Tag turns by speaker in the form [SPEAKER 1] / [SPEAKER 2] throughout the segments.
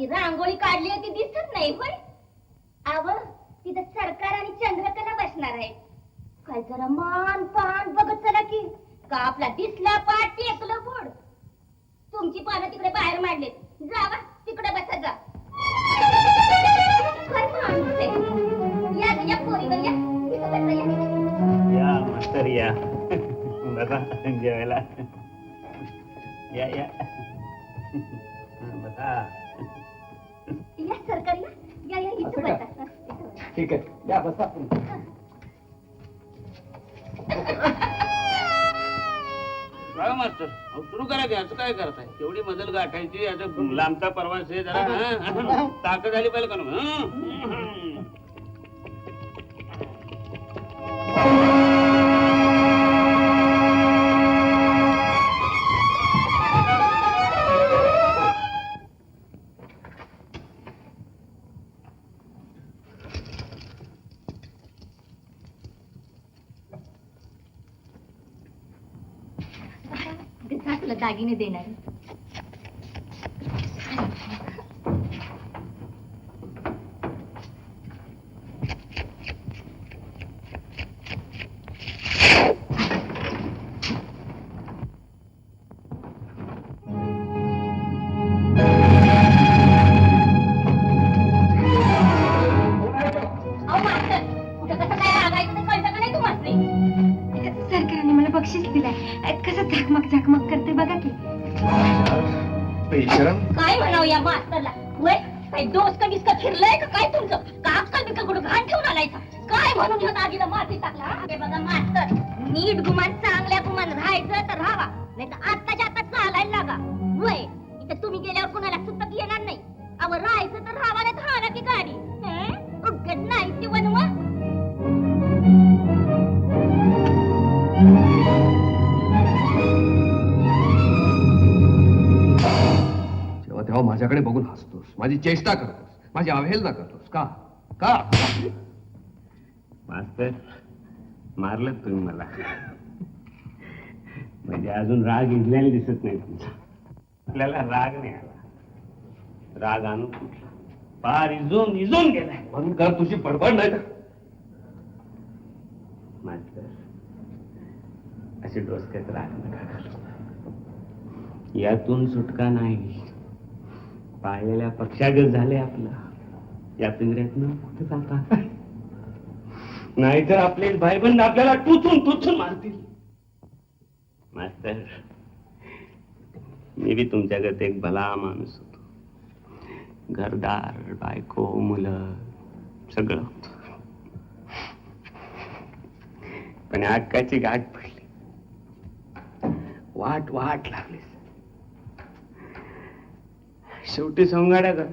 [SPEAKER 1] ती रांगोळी काढली आहे ती दिसत नाही होय. आव तिथं सरकार आणि चंद्रकला बसणार आहे. काय जरा मान पान बघत चला की का आपला दिसला पाठ टेकलं बोड तुमची पानं तिकडे बाहेर मांडलेत. जावा तिकडे बसा जा. या या पोरीवर या. तिथं बसा या.
[SPEAKER 2] या मास्तर या. बसा जेवायला. या या. बसा.
[SPEAKER 1] या सरकार या या या इथं
[SPEAKER 3] असं का?
[SPEAKER 1] बसा. इथं बसा.
[SPEAKER 3] ठीक आहे. या बसा
[SPEAKER 4] काय मास्तर सुरू करा की असं काय करताय? एवढी मजल गाठायची आता लांबचा प्रवास आहे जरा. हं? ताकद झाली पाहिजे का ना हं?
[SPEAKER 1] तुला दागिने देणार
[SPEAKER 5] मला बक्षीस दिलाय. कसं झाकमक झाकमक करते बघा की.
[SPEAKER 3] बेशरम
[SPEAKER 1] काय म्हणावं या मास्तरला? वय काय का बिस्का फिरलंय का काय तुमचं? का अक्कल कुठं घाण ठेवून आलाय का? काय म्हणून ह्या दागीला माती टाकला हा? हे बघा मास्तर नीट गुमान चांगल्या गुमान राहायचं तर राहावा. नाही तर आत्ताच्या आता चालायला लागा. वय इथं तुम्ही गेल्यावर कुणाला सुतक येणार नाही. अव राहायचं
[SPEAKER 3] तेव्हा माझ्याकडे बघून हसतोस. माझी चेष्टा करतोस. माझी अवहेलना करतोस. का? का?
[SPEAKER 2] मास्तर मारलं तुम्ही मला? म्हणजे अजून राग इजल्याने दिसत नाही तुमचा. आपल्याला राग नाही आला. राग आणू कुठला? पार इजून इजून गेलाय.
[SPEAKER 3] म्हणून कर तुझी बडबड नाही तर.
[SPEAKER 2] मास्तर असे डोसक्यात राग नका घालू. यातून सुटका नाही. पाळलेल्या पक्षागत झाले आपलं. या पिंजऱ्यातनं कुठे जाता नाहीतर आपले भाईबंद आपल्याला टुचून टुचून मारतील. मास्तर मी बी तुमच्याकडे एक भला माणूस होतो. घरदार बायको मुलं सगळं होत. पण अक्काची गाठ पडली. वाट वाट लागली शेवटी सोंगाड्या कर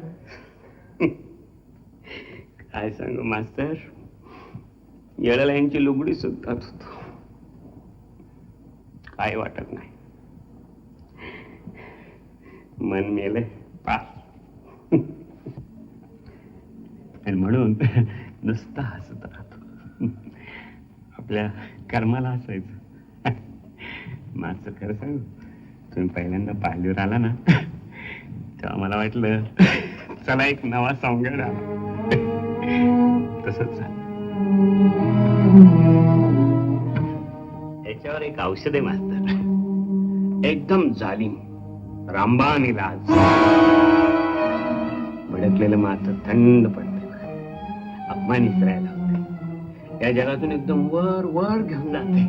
[SPEAKER 2] काय सांगू मास्तर? येळाला यांची लुगडी सुद्धा होतो काय वाटत नाही. मन मेले पास आणि म्हणून नुसता हसत राहतो. आपल्या कर्माला असायचं माझं खरं सांगू तुम्ही पहिल्यांदा पाहिलीवर आला ना मला वाटलं चला एक नवा सॉंगड आला. तसंच. याच्यावर एक औषधे मास्तर एकदम जालिम आणि इलाज भडकलेलं मात्र थंड पडत अपमान इसरायला होते या जगातून एकदम वर वर घेऊन जाते